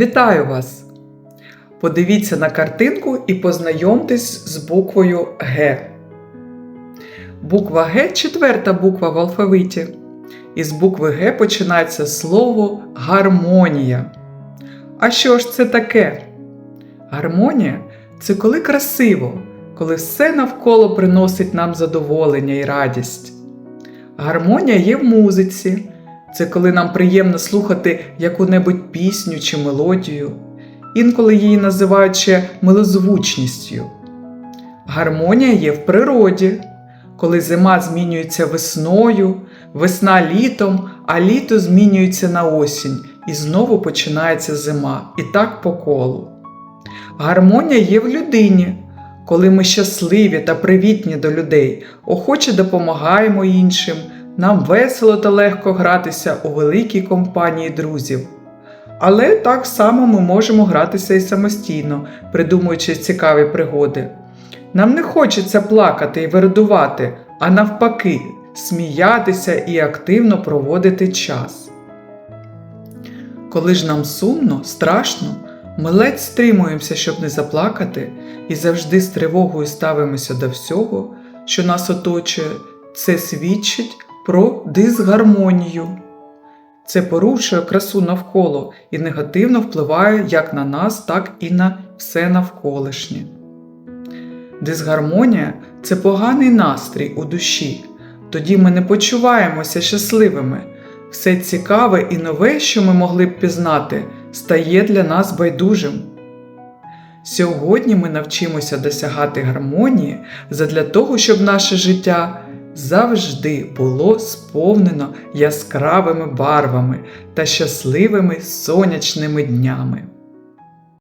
Вітаю вас! Подивіться на картинку і познайомтесь з буквою Г. Буква Г четверта буква в алфавиті. Із букви Г починається слово гармонія. А що ж це таке? Гармонія це коли красиво, коли все навколо приносить нам задоволення і радість. Гармонія є в музиці. Це коли нам приємно слухати яку-небудь пісню чи мелодію. Інколи її називають ще милозвучністю. Гармонія є в природі, коли зима змінюється весною, весна літом, а літо змінюється на осінь і знову починається зима, і так по колу. Гармонія є в людині, коли ми щасливі та привітні до людей, охоче допомагаємо іншим, нам весело та легко гратися у великій компанії друзів. Але так само ми можемо гратися і самостійно, придумуючи цікаві пригоди. Нам не хочеться плакати і вердувати, а навпаки, сміятися і активно проводити час. Коли ж нам сумно, страшно, ми ледь стримуємося, щоб не заплакати, і завжди з тривогою ставимося до всього, що нас оточує, це свідчить про дисгармонію. Це порушує красу навколо і негативно впливає як на нас, так і на все навколишнє. Дисгармонія це поганий настрій у душі, тоді ми не почуваємося щасливими. Все цікаве і нове, що ми могли б пізнати, стає для нас байдужим. Сьогодні ми навчимося досягати гармонії задля того, щоб наше життя завжди було сповнено яскравими барвами та щасливими сонячними днями.